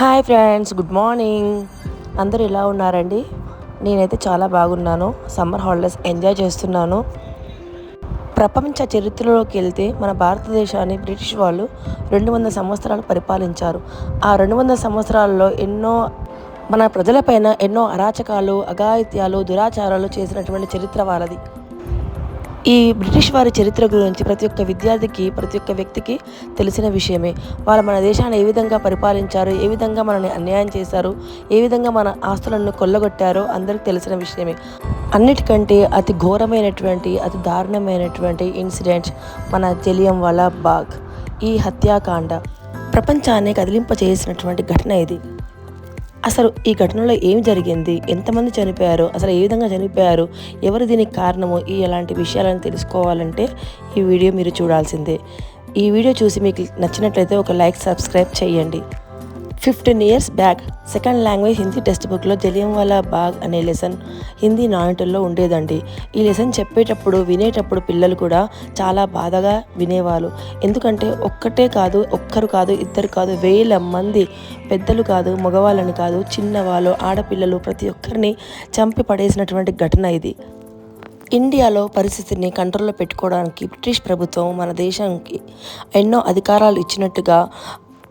Hi friends good morning. అందరూ ఎలా ఉన్నారండి? నేనైతే చాలా బాగున్నాను. సమ్మర్ హాలిడేస్ ఎంజాయ్ చేస్తున్నాను. ప్రపంచ చరిత్రలోకి వెళ్తే మన భారతదేశాన్ని బ్రిటిష్ వాళ్ళు రెండు వందల సంవత్సరాలు పరిపాలించారు. ఆ రెండు వందల సంవత్సరాల్లో ఎన్నో మన ప్రజలపైన ఎన్నో అరాచకాలు అఘాయిత్యాలు దురాచారాలు చేసినటువంటి చరిత్ర వాళ్ళది. ఈ బ్రిటిష్ వారి చరిత్ర గురించి ప్రతి ఒక్క విద్యార్థికి ప్రతి ఒక్క వ్యక్తికి తెలిసిన విషయమే. వాళ్ళు మన దేశాన్ని ఏ విధంగా పరిపాలించారు ఏ విధంగా మనల్ని అన్యాయం చేశారు ఏ విధంగా మన ఆస్తులను కొల్లగొట్టారో అందరికి తెలిసిన విషయమే. అన్నిటికంటే అతి ఘోరమైనటువంటి అతి దారుణమైనటువంటి ఇన్సిడెంట్ మన జలియం వాలా బాగ్. ఈ హత్యాకాండ. ప్రపంచాన్ని కదిలింపచేసినటువంటి ఘటన ఇది. అసలు ఈ ఘటనలో ఏం జరిగింది? ఎంతమంది చనిపోయారు? అసలు ఏ విధంగా చనిపోయారు? ఎవరు దీనికి కారణము? ఈ ఎలాంటి విషయాలను తెలుసుకోవాలంటే ఈ వీడియో మీరు చూడాల్సిందే. ఈ వీడియో చూసి మీకు నచ్చినట్లయితే ఒక లైక్ సబ్స్క్రైబ్ చేయండి. Fifteen years back second language Hindi text బుక్లో జలియంవాలా బాగ్ అనే లెసన్ హిందీ నానిటల్లో ఉండేదండి. ఈ లెసన్ చెప్పేటప్పుడు వినేటప్పుడు పిల్లలు కూడా చాలా బాధగా వినేవాళ్ళు. ఎందుకంటే ఒక్కటే కాదు ఒక్కరు కాదు ఇద్దరు కాదు వేల మంది పెద్దలు కాదు మగవాళ్ళని కాదు చిన్నవాళ్ళు ఆడపిల్లలు ప్రతి ఒక్కరిని చంపి పడేసినటువంటి ఘటన ఇది. ఇండియాలో పరిస్థితిని కంట్రోల్లో పెట్టుకోవడానికి బ్రిటిష్ ప్రభుత్వం మన దేశానికి ఎన్నో అధికారాలు ఇచ్చినట్టుగా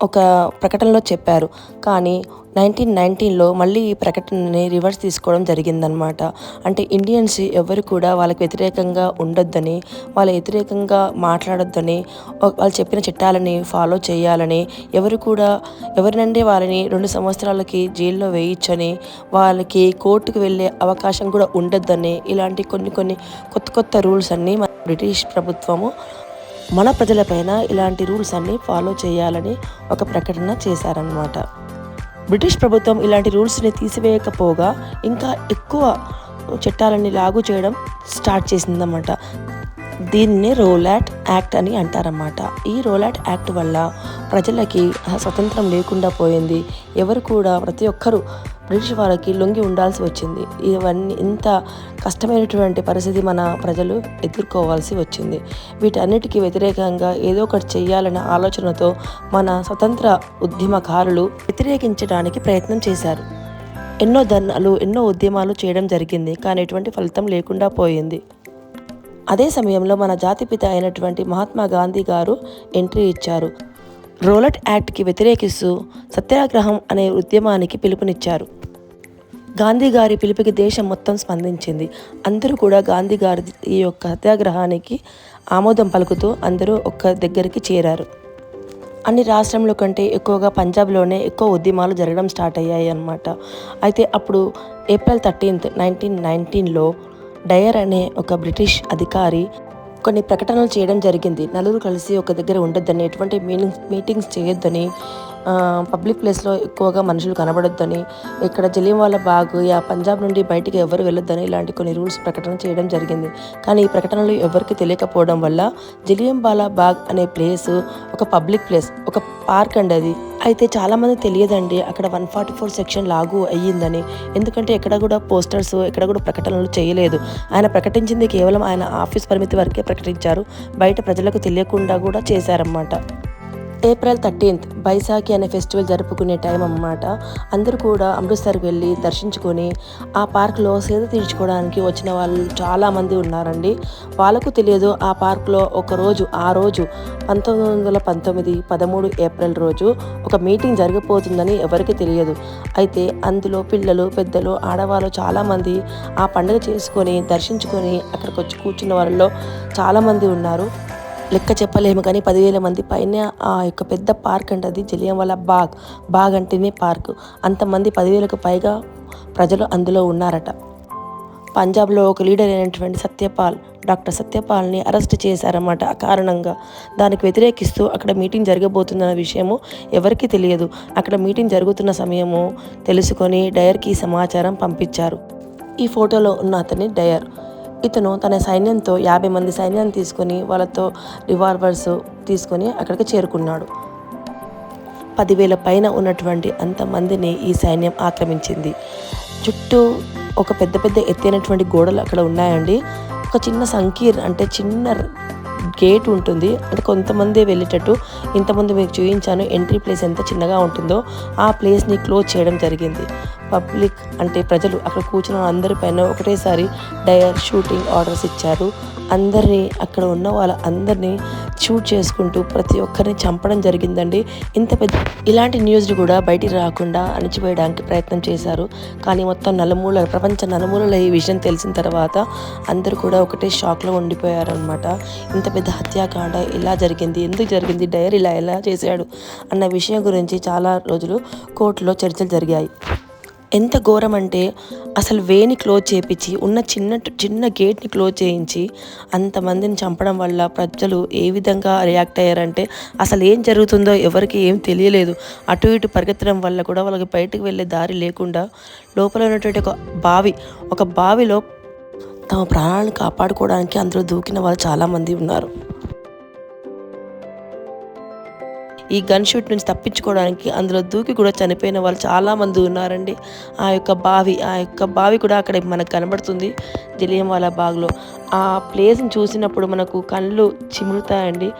ఒక ప్రకటనలో చెప్పారు. కానీ నైన్టీన్ నైన్టీన్లో మళ్ళీ ఈ ప్రకటనని రివర్స్ తీసుకోవడం జరిగిందనమాట అంటే ఇండియన్స్ ఎవరు కూడా వాళ్ళకి వ్యతిరేకంగా ఉండొద్దని వాళ్ళ వ్యతిరేకంగా మాట్లాడొద్దని వాళ్ళు చెప్పిన చట్టాలని ఫాలో చేయాలని ఎవరు కూడా ఎవరినండి వాళ్ళని రెండు సంవత్సరాలకి జైల్లో వేయించని వాళ్ళకి కోర్టుకు వెళ్ళే అవకాశం కూడా ఉండొద్దని ఇలాంటి కొన్ని కొన్ని కొత్త కొత్త రూల్స్ అన్నీ మన బ్రిటిష్ ప్రభుత్వము మన ప్రజలపైన ఇలాంటి రూల్స్ అన్నీ ఫాలో చేయాలని ఒక ప్రకటన చేశారనమాట బ్రిటిష్ ప్రభుత్వం ఇలాంటి రూల్స్ని తీసివేయకపోగా ఇంకా ఎక్కువ చట్టాలని లాగు చేయడం స్టార్ట్ చేసిందన్నమాట. దీన్ని రోలాట్ యాక్ట్ అని అంటారన్నమాట. ఈ రోలాట్ యాక్ట్ వల్ల ప్రజలకి స్వతంత్రం లేకుండా పోయింది. ఎవరు కూడా ప్రతి ఒక్కరూ బ్రిటిష్ వారికి లొంగి ఉండాల్సి వచ్చింది. ఇవన్నీ ఇంత కష్టమైనటువంటి పరిస్థితి మన ప్రజలు ఎదుర్కోవాల్సి వచ్చింది. వీటన్నిటికీ వ్యతిరేకంగా ఏదో ఒకటి చేయాలనే ఆలోచనతో మన స్వతంత్ర ఉద్యమకారులు వ్యతిరేకించడానికి ప్రయత్నం చేశారు. ఎన్నో ధర్నాలు ఎన్నో ఉద్యమాలు చేయడం జరిగింది. కానీ ఎటువంటి ఫలితం లేకుండా పోయింది. అదే సమయంలో మన జాతిపిత అయినటువంటి మహాత్మా గాంధీ గారు ఎంట్రీ ఇచ్చారు. రోలట్ యాక్ట్కి వ్యతిరేకిస్తూ సత్యాగ్రహం అనే ఉద్యమానికి పిలుపునిచ్చారు. గాంధీ గారి పిలుపుకి దేశం మొత్తం స్పందించింది. అందరూ కూడా గాంధీ గారి ఈ యొక్క సత్యాగ్రహానికి ఆమోదం పలుకుతూ అందరూ ఒక్క దగ్గరికి చేరారు. అన్ని రాష్ట్రంలో కంటే ఎక్కువగా పంజాబ్లోనే ఎక్కువ ఉద్యమాలు జరగడం స్టార్ట్ అయ్యాయి అన్నమాట. అయితే అప్పుడు ఏప్రిల్ థర్టీన్త్ నైన్టీన్ నైన్టీన్లో డయర్ అనే ఒక బ్రిటిష్ అధికారి కొన్ని ప్రకటనలు చేయడం జరిగింది. నలుగురు కలిసి ఒక దగ్గర ఉండొద్దని ఎటువంటి మీటింగ్స్ మీటింగ్స్ చేయొద్దని పబ్లిక్ ప్లేస్లో ఎక్కువగా మనుషులు కనబడొద్దని ఇక్కడ జలియంవాలా బాగ్ యా పంజాబ్ నుండి బయటికి ఎవరు వెళ్ళొద్దని ఇలాంటి కొన్ని రూల్స్ ప్రకటన చేయడం జరిగింది. కానీ ఈ ప్రకటనలు ఎవరికి తెలియకపోవడం వల్ల జలియంవాలా బాగ్ అనే ప్లేస్ ఒక పబ్లిక్ ప్లేస్ ఒక పార్క్ అండి అది. అయితే చాలామంది తెలియదండి అక్కడ వన్ ఫార్టీ ఫోర్ సెక్షన్ లాగు అయ్యిందని. ఎందుకంటే ఎక్కడ కూడా పోస్టర్స్ ఎక్కడ కూడా ప్రకటనలు చేయలేదు. ఆయన ప్రకటించింది కేవలం ఆయన ఆఫీస్ పరిమితి వరకే ప్రకటించారు. బయట ప్రజలకు తెలియకుండా కూడా చేశారన్నమాట. ఏప్రిల్ థర్టీన్త్ బైసాఖి అనే ఫెస్టివల్ జరుపుకునే టైం అన్నమాట. అందరూ కూడా అమృత్సర్కి వెళ్ళి దర్శించుకొని ఆ పార్క్లో సేద తీర్చుకోవడానికి వచ్చిన వాళ్ళు చాలామంది ఉన్నారండి. వాళ్ళకు తెలియదు ఆ పార్క్లో ఒకరోజు ఆ రోజు పంతొమ్మిది వందల పంతొమ్మిది పదమూడు ఏప్రిల్ రోజు ఒక మీటింగ్ జరగబోతుందని ఎవరికి తెలియదు. అయితే అందులో పిల్లలు పెద్దలు ఆడవాళ్ళు చాలామంది ఆ పండుగ చేసుకొని దర్శించుకొని అక్కడికి వచ్చి కూర్చున్న వాళ్ళలో చాలామంది ఉన్నారు. లెక్క చెప్పలేము కానీ పదివేల మంది పైన ఆ యొక్క పెద్ద పార్క్ అంటే అది జలియంవాలా బాగ్. బాగ్ అంటేనే పార్క్. అంతమంది పదివేలకు పైగా ప్రజలు అందులో ఉన్నారట. పంజాబ్లో ఒక లీడర్ అయినటువంటి సత్యపాల్ డాక్టర్ సత్యపాల్ని అరెస్ట్ చేశారన్నమాట ఆ కారణంగా. దానికి వ్యతిరేకిస్తూ అక్కడ మీటింగ్ జరగబోతుందన్న విషయము ఎవరికీ తెలియదు. అక్కడ మీటింగ్ జరుగుతున్న సమయము తెలుసుకొని డయర్కి సమాచారం పంపించారు. ఈ ఫోటోలో ఉన్న అతని డయర్. ఇతను తన సైన్యంతో యాభై మంది సైన్యాన్ని తీసుకొని వాళ్ళతో రివాల్వర్స్ తీసుకొని అక్కడికి చేరుకున్నాడు. పదివేల పైన ఉన్నటువంటి అంతమందిని ఈ సైన్యం ఆక్రమించింది. చుట్టూ ఒక పెద్ద పెద్ద ఎత్తైనటువంటి గోడలు అక్కడ ఉన్నాయండి. ఒక చిన్న సంకీర్ అంటే చిన్న గేట్ ఉంటుంది. అంటే కొంతమంది వెళ్ళేటట్టు ఇంతమంది మీకు చూపించాను ఎంట్రీ ప్లేస్ ఎంత చిన్నగా ఉంటుందో ఆ ప్లేస్ని క్లోజ్ చేయడం జరిగింది. పబ్లిక్ అంటే ప్రజలు అక్కడ కూర్చున్న అందరిపైన ఒకటేసారి డయర్ షూటింగ్ ఆర్డర్స్ ఇచ్చారు. అందరినీ అక్కడ ఉన్న వాళ్ళ అందరినీ షూట్ చేసుకుంటూ ప్రతి ఒక్కరిని చంపడం జరిగిందండి. ఇంత పెద్ద ఇలాంటి న్యూస్ని కూడా బయటికి రాకుండా అణిచివేయడానికి ప్రయత్నం చేశారు. కానీ మొత్తం నలుమూల ప్రపంచ నలుమూలల ఈ విషయం తెలిసిన తర్వాత అందరూ కూడా ఒకటే షాక్లో ఉండిపోయారనమాట ఇంత పెద్ద హత్యాకాండ ఇలా జరిగింది ఎందుకు జరిగింది డయర్ ఇలా ఎలా చేశాడు అన్న విషయం గురించి చాలా రోజులు కోర్టులో చర్చలు జరిగాయి. ఎంత ఘోరం అంటే అసలు వేని క్లోజ్ చేయించి ఉన్న చిన్న చిన్న గేట్ని క్లోజ్ చేయించి అంతమందిని చంపడం వల్ల ప్రజలు ఏ విధంగా రియాక్ట్ అయ్యారంటే అసలు ఏం జరుగుతుందో ఎవరికి ఏం తెలియలేదు. అటు ఇటు పరిగెత్తడం వల్ల కూడా వాళ్ళకి బయటకు వెళ్ళే దారి లేకుండా లోపల ఉన్నటువంటి ఒక బావి ఒక బావిలో తమ ప్రాణాలను కాపాడుకోవడానికి అందులో దూకిన వాళ్ళు చాలామంది ఉన్నారు. ఈ గన్ షూట్ నుంచి తప్పించుకోవడానికి అందులో దూకి కూడా చనిపోయిన వాళ్ళు చాలామంది ఉన్నారండి. ఆ యొక్క బావి ఆ యొక్క బావి కూడా అక్కడ మనకు కనబడుతుంది. జలియంవాలా బాగ్లో ఆ ప్లేస్ని చూసినప్పుడు మనకు కళ్ళు చిమురుతాయండి.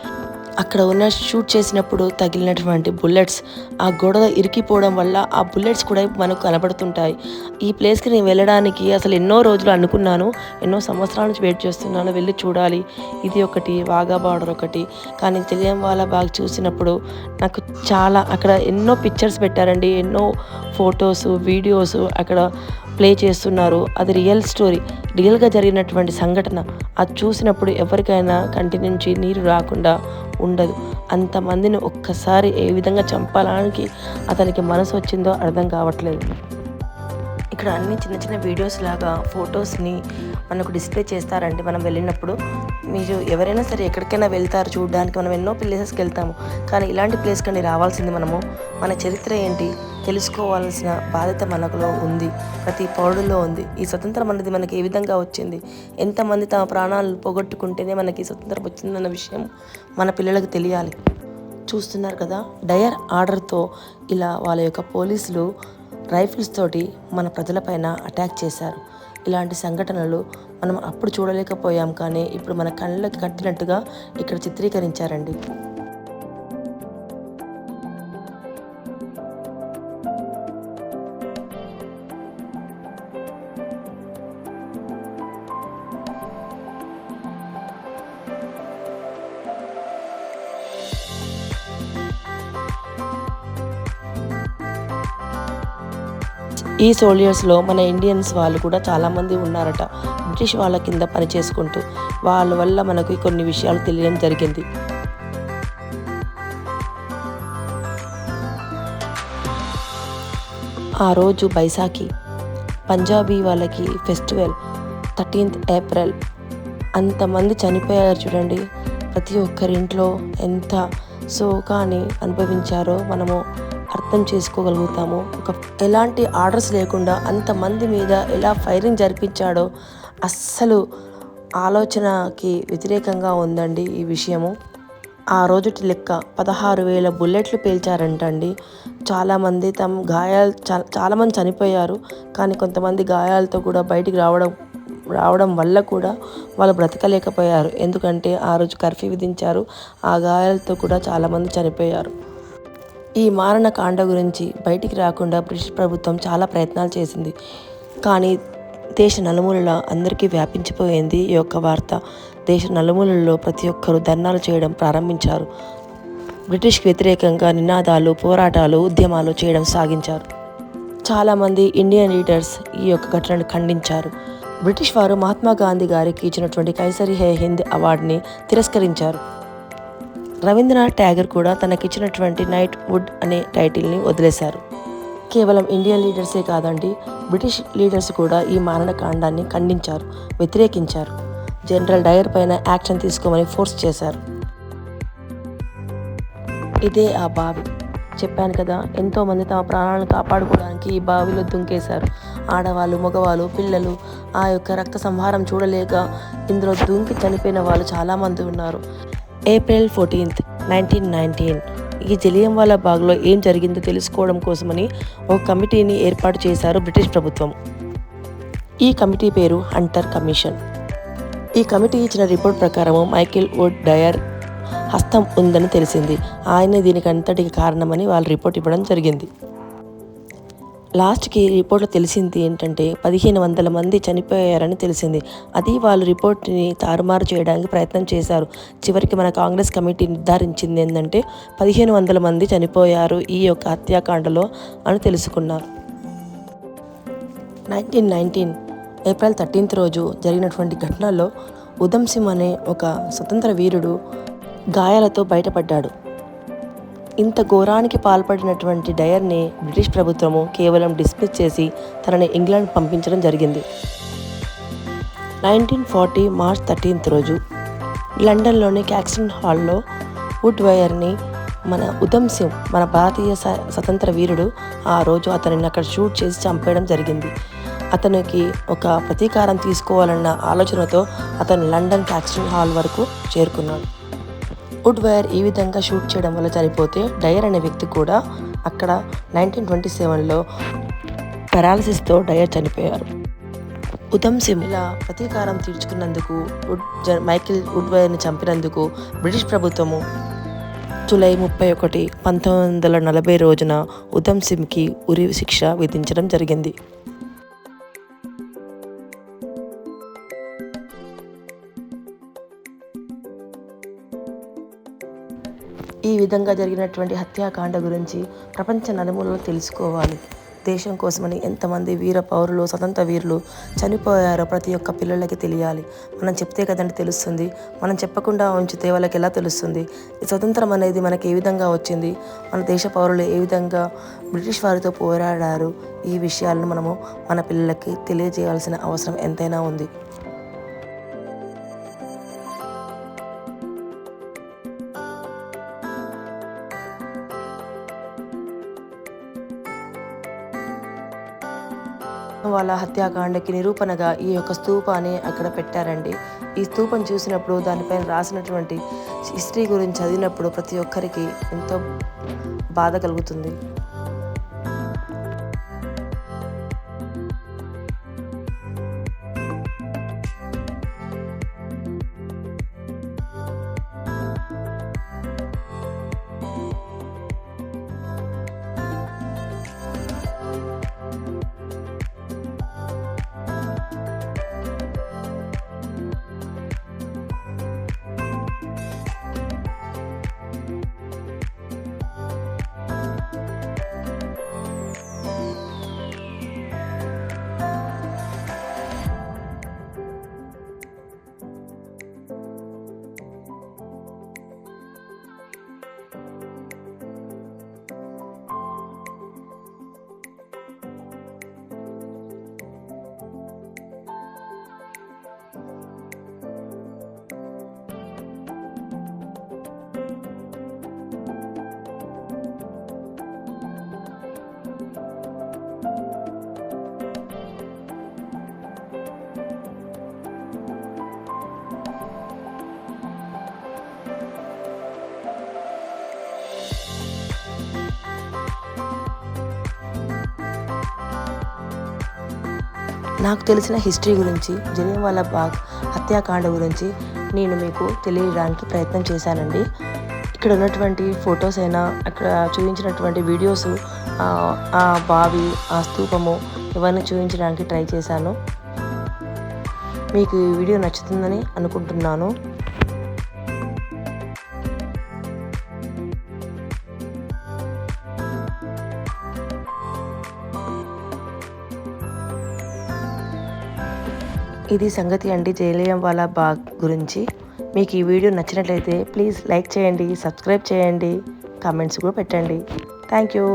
అక్కడ ఉన్న షూట్ చేసినప్పుడు తగిలినటువంటి బుల్లెట్స్ ఆ గోడలో ఇరికిపోవడం వల్ల ఆ బుల్లెట్స్ కూడా మనకు కనబడుతుంటాయి. ఈ ప్లేస్కి నేను వెళ్ళడానికి అసలు ఎన్నో రోజులు అనుకున్నాను. ఎన్నో సంవత్సరాల నుంచి వెయిట్ చేస్తున్నాను. వెళ్ళి చూడాలి. ఇది ఒకటి వాగా బార్డర్ ఒకటి. కానీ తెలియని వాళ్ళ బాగా చూసినప్పుడు నాకు చాలా అక్కడ ఎన్నో పిక్చర్స్ పెట్టారండి. ఎన్నో ఫొటోస్ వీడియోస్ అక్కడ ప్లే చేస్తున్నారు. అది రియల్ స్టోరీ. రియల్గా జరిగినటువంటి సంఘటన. అది చూసినప్పుడు ఎవరికైనా కంటి నుంచి నీరు రాకుండా ఉండదు. అంతమందిని ఒక్కసారి ఏ విధంగా చంపాలనికి అతనికి మనసు వచ్చిందో అర్థం కావట్లేదు. ఇక్కడ అన్ని చిన్న చిన్న వీడియోస్ లాగా ఫొటోస్ని మనకు డిస్ప్లే చేస్తారండి. మనం వెళ్ళినప్పుడు మీరు ఎవరైనా సరే ఎక్కడికైనా వెళ్తారు చూడడానికి. మనం ఎన్నో ప్లేసెస్కి వెళ్తాము. కానీ ఇలాంటి ప్లేస్ కానీ రావాల్సింది మనము. మన చరిత్ర ఏంటి? తెలుసుకోవాల్సిన బాధ్యత మనకులో ఉంది. ప్రతి పౌరుల్లో ఉంది. ఈ స్వతంత్రం అనేది మనకి ఏ విధంగా వచ్చింది? ఎంతమంది తమ ప్రాణాలు పోగొట్టుకుంటేనే మనకి స్వతంత్రం వచ్చిందన్న విషయం మన పిల్లలకు తెలియాలి. చూస్తున్నారు కదా? డయర్ ఆర్డర్తో ఇలా వాళ్ళ యొక్క పోలీసులు రైఫిల్స్ తోటి మన ప్రజలపైన అటాక్ చేశారు. ఇలాంటి సంఘటనలు మనం అప్పుడు చూడలేకపోయాం కానీ ఇప్పుడు మన కళ్ళకి కట్టినట్టుగా ఇక్కడ చిత్రీకరించారండి. ఈ సోల్జర్స్లో మన ఇండియన్స్ వాళ్ళు కూడా చాలామంది ఉన్నారట. బ్రిటిష్ వాళ్ళ కింద పని చేసుకుంటూ వాళ్ళ వల్ల మనకు కొన్ని విషయాలు తెలియడం జరిగింది. ఆ రోజు బైసాఖి పంజాబీ వాళ్ళకి ఫెస్టివల్ థర్టీన్త్ ఏప్రిల్. అంతమంది చనిపోయారు చూడండి. ప్రతి ఒక్కరింట్లో ఎంత శోకాన్ని అనుభవించారో మనము అర్థం చేసుకోగలుగుతాము? ఒక ఎలాంటి ఆర్డర్స్ లేకుండా అంతమంది మీద ఎలా ఫైరింగ్ జరిపించాడో అస్సలు ఆలోచనకి వ్యతిరేకంగా ఉందండి ఈ విషయము. ఆ రోజుటి లెక్క పదహారు వేల బుల్లెట్లు పేల్చారంటండి. చాలామంది తమ గాయాలు చాలామంది చనిపోయారు. కానీ కొంతమంది గాయాలతో కూడా బయటికి రావడం రావడం వల్ల కూడా వాళ్ళు బ్రతకలేకపోయారు. ఎందుకంటే ఆ రోజు కర్ఫ్యూ విధించారు. ఆ గాయాలతో కూడా చాలామంది చనిపోయారు. ఈ మారణ కాండ గురించి బయటికి రాకుండా బ్రిటిష్ ప్రభుత్వం చాలా ప్రయత్నాలు చేసింది. కానీ దేశ నలుమూలల అందరికీ వ్యాపించిపోయింది ఈ యొక్క వార్త. దేశ నలుమూలల్లో ప్రతి ఒక్కరూ ధర్నాలు చేయడం ప్రారంభించారు. బ్రిటిష్కి వ్యతిరేకంగా నినాదాలు పోరాటాలు ఉద్యమాలు చేయడం సాగించారు. చాలామంది ఇండియన్ లీడర్స్ ఈ యొక్క ఘటనను ఖండించారు. బ్రిటిష్ వారు మహాత్మా గాంధీ గారికి ఇచ్చినటువంటి కైసరి హే హింద్ అవార్డుని తిరస్కరించారు. రవీంద్రనాథ్ ట్యాగర్ కూడా తనకిచ్చినటువంటి నైట్ వుడ్ అనే టైటిల్ని వదిలేశారు. కేవలం ఇండియన్ లీడర్సే కాదండి బ్రిటిష్ లీడర్స్ కూడా ఈ మారణకాండాన్ని ఖండించారు వ్యతిరేకించారు. జనరల్ డయర్ పైన యాక్షన్ తీసుకోమని ఫోర్స్ చేశారు. ఇదే ఆ బావి. చెప్పాను కదా ఎంతోమంది తమ ప్రాణాలను కాపాడుకోవడానికి ఈ బావిలో దుంకేశారు. ఆడవాళ్ళు మగవాళ్ళు పిల్లలు ఆ యొక్క రక్త సంహారం చూడలేక ఇందులో దుంకి చనిపోయిన వాళ్ళు చాలామంది ఉన్నారు. ఏప్రిల్ ఫోర్టీన్త్ నైన్టీన్ నైన్టీన్ ఈ జలియంవాలా బాగ్లో ఏం జరిగిందో తెలుసుకోవడం కోసమని ఒక కమిటీని ఏర్పాటు చేశారు బ్రిటిష్ ప్రభుత్వం. ఈ కమిటీ పేరు హంటర్ కమిషన్. ఈ కమిటీ ఇచ్చిన రిపోర్ట్ ప్రకారం మైకేల్ వుడ్ డయర్ హస్తం ఉందని తెలిసింది. ఆయనే దీనికి అంతటికి కారణమని వాళ్ళు రిపోర్ట్ ఇవ్వడం జరిగింది. లాస్ట్కి రిపోర్ట్లో తెలిసింది ఏంటంటే పదిహేను వందల మంది చనిపోయారని తెలిసింది. అది వాళ్ళు రిపోర్ట్ని తారుమారు చేయడానికి ప్రయత్నం చేశారు. చివరికి మన కాంగ్రెస్ కమిటీ నిర్ధారించింది ఏంటంటే పదిహేను వందల మంది చనిపోయారు ఈ యొక్క హత్యాకాండలో అని తెలుసుకున్నారు. నైన్టీన్ నైన్టీన్ ఏప్రిల్ థర్టీన్త్ రోజు జరిగినటువంటి ఘటనలో ఉధమ్ సింగ్ అనే ఒక స్వతంత్ర వీరుడు గాయాలతో బయటపడ్డాడు. ఇంత ఘోరానికి పాల్పడినటువంటి డయర్ని బ్రిటిష్ ప్రభుత్వము కేవలం డిస్మిస్ చేసి తనని ఇంగ్లాండ్ పంపించడం జరిగింది. నైన్టీన్ ఫార్టీ మార్చ్ థర్టీన్త్ రోజు లండన్లోని క్యాక్సన్ హాల్లో వుడ్ వైర్ని మన ఉధమ్ సింగ్ మన భారతీయ స్వతంత్ర వీరుడు ఆ రోజు అతనిని అక్కడ షూట్ చేసి చంపేయడం జరిగింది. అతనికి ఒక ప్రతీకారం తీసుకోవాలన్న ఆలోచనతో అతను లండన్ క్యాక్సన్ హాల్ వరకు చేరుకున్నాడు. వుడ్ వైర్ ఈ విధంగా షూట్ చేయడం వల్ల చనిపోతే డయర్ అనే వ్యక్తి కూడా అక్కడ నైన్టీన్ ట్వంటీ సెవెన్లో పెరాలసిస్తో డయర్ చనిపోయారు. ఉధమ్ సింగ్ ఇలా ప్రతీకారం తీర్చుకున్నందుకు వుడ్ మైకిల్ వుడ్ వైర్ని చంపినందుకు బ్రిటిష్ ప్రభుత్వము జూలై ముప్పై ఒకటి పంతొమ్మిది వందల నలభై రోజున ఉధమ్ సింగ్కి ఉరి శిక్ష విధించడం జరిగింది. విధంగా జరిగినటువంటి హత్యాకాండ గురించి ప్రపంచ నలుమూలలో తెలుసుకోవాలి. దేశం కోసమని ఎంతమంది వీర పౌరులు స్వతంత్ర వీరులు చనిపోయారో ప్రతి ఒక్క పిల్లలకి తెలియాలి. మనం చెప్తే కదండి తెలుస్తుంది. మనం చెప్పకుండా ఉంచితే వాళ్ళకి ఎలా తెలుస్తుంది? ఈ స్వతంత్రం అనేది మనకి ఏ విధంగా వచ్చింది? మన దేశ పౌరులు ఏ విధంగా బ్రిటిష్ వారితో పోరాడారు? ఈ విషయాలను మనము మన పిల్లలకి తెలియజేయాల్సిన అవసరం ఎంతైనా ఉంది. వాళ్ళ హత్యాకాండకి నిరూపణగా ఈ యొక్క స్తూపాన్ని అక్కడ పెట్టారండి. ఈ స్తూపం చూసినప్పుడు దానిపైన రాసినటువంటి హిస్టరీ గురించి చదివినప్పుడు ప్రతి ఒక్కరికి ఎంతో బాధ కలుగుతుంది. నాకు తెలిసిన హిస్టరీ గురించి జలియన్వాలా బాగ్ హత్యాకాండ గురించి నేను మీకు తెలియడానికి ప్రయత్నం చేశానండి. ఇక్కడ ఉన్నటువంటి ఫొటోస్ అయినా అక్కడ చూపించినటువంటి వీడియోస్ ఆ బావి ఆ స్తూపము ఇవన్నీ చూపించడానికి ట్రై చేశాను. మీకు ఈ వీడియో నచ్చుతుందని అనుకుంటున్నాను. ఇది సంగతి అండి జైలియం వాళ్ళ బాగ్ గురించి. మీకు ఈ వీడియో నచ్చినట్లయితే ప్లీజ్ లైక్ చేయండి సబ్స్క్రైబ్ చేయండి కామెంట్స్ కూడా పెట్టండి. Thank you.